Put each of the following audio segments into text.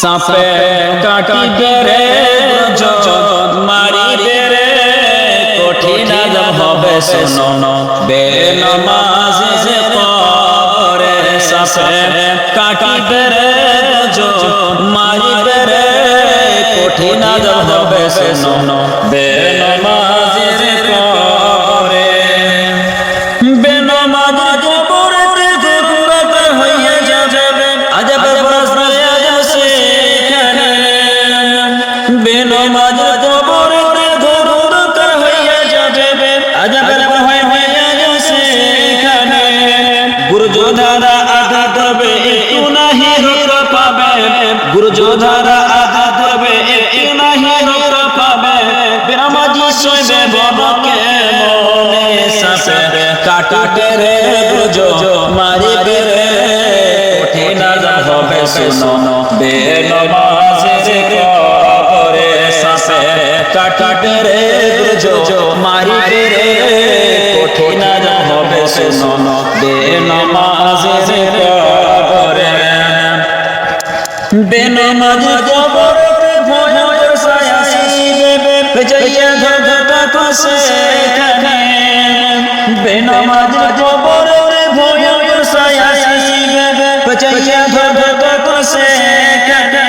সাপে কাটিবে রে যত মারিবে রে কঠিন আজব হবে শোনো। বেনমাজি যে পরে সাপে কাটিবে রে যত মারিবে রে কঠিন আজব হবে শোনো। আঘাত হবে, একটু নাহি রোগ পাবে। গুরুজোধারা আঘাত হবে, একটু নাহি রোগ পাবে। বেনামাজি সইবে বড়কে মনে সাপে কাটাকে রে গুজো মারিবে রে। কঠিন আজাব হবে, শুনো, বেনমাজি করে সাপে কাটাকে রে গুজো মারিবে রে। শুনো বেনমাজি করে বেনমাজি কবরে ভয় বসায় আসিবে বেজাইয়া ধরধটা কষে খানে বেনমাজি কবরে ভয় বসায় আসিবে বেজাইয়া ধরধটা কষে খানে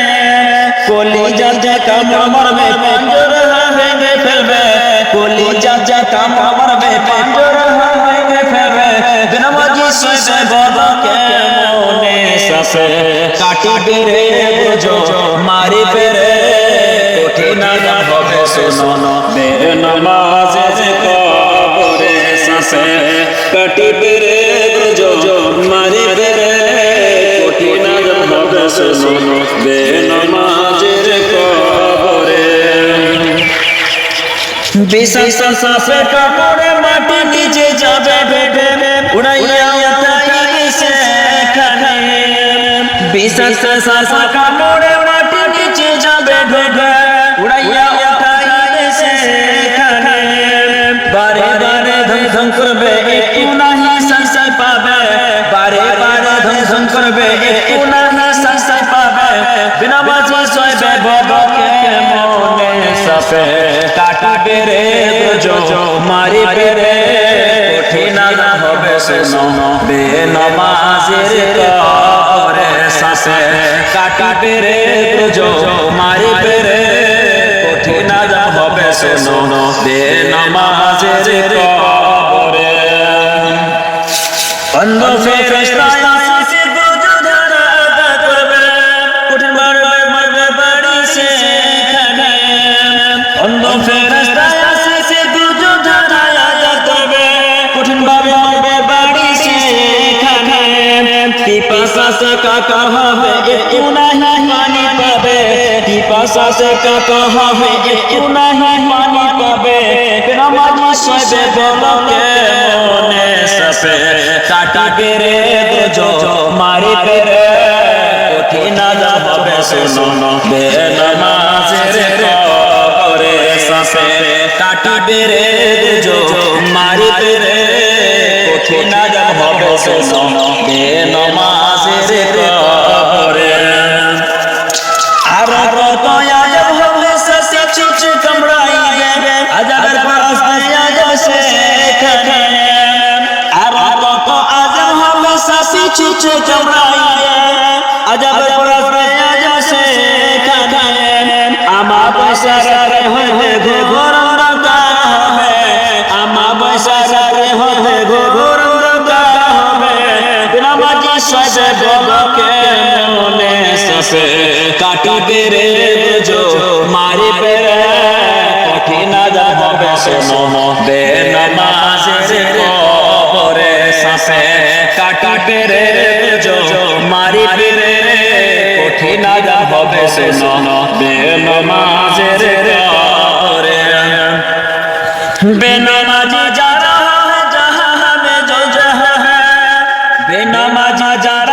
কলি যা কাম মারবে পাঞ্জর ভেঙে ফেলবে কলি যা কাম মারবে পাঞ্জর বেনমাজি সইবে বড়কে মনে সাসে কাটি রে বুঝো, মারি পেরে কঠিন হবে, শোনো বে নমাজে কবরে সাসে কাটি পেরে বুঝো, মারি পেরে কঠিন হবে, শোনো বে নমাজের কবরে। বিশাল সাসে কাপড়ে মাটি নিচে যাবে। বিশাল সাসা কাপড়ে মাটি নিচে যাবে ভেবে উড়াইয়া উঠাই সেখানে বারে বারে ধন ধন করবে একটু নাহি সাসাই পাবে বারে বারে ধন ধন করবে একটু নাহি সাসাই পাবে বিনা বাজি সইবে বড়কে মনে সাপে কাটিবে রে বুঝো মারি পেরে কঠিন না হবে শোনো বে নমাজের কবরে সাপে কাটিবে রে বুঝো পিপাসা সে কাকা হবে একটু নাহি পানি পাবে পিপাসা সে কাকা হবে একটু নাহি পানি পাবে নামাজি সবে বলকে মনে সপে কাটা পেরে বুঝো মারি পেরে কঠিন আজাব হবে শোনো বে নামাজের কবরে সপে কাটা পেরে বুঝো মারি পেরে কঠিন আজাব হবে শোনো বে সসে কাটিবে রে বুঝো মারি পেরে কঠিন যা হবে শোনো বে নমাজের কবরে সসে কাটিবে রে বুঝো মারি পেরে কঠিন যা হবে শোনো বে নমাজের কবরে বে নমাজি যারা হয় যাহা মে জয় জয় बेनमाजी जा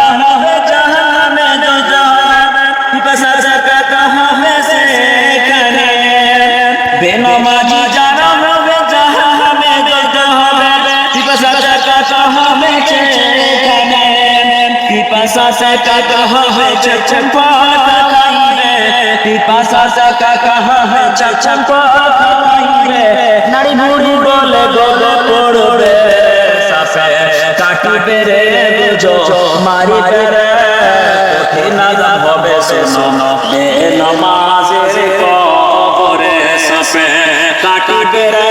बेनमाजी जा रहा है जहां में जो जहां पिपसा सका कहां में से करे पिपसा सका कहां है चचपा চাকা কাহা চাচা পাইবে নারী মুড়ি বলে গলে পড়বে সাপে কাটিবে রে বুঝো মারিবে রে কঠিন আযাব হবে শোনো বে নমাজের কবরে সাপে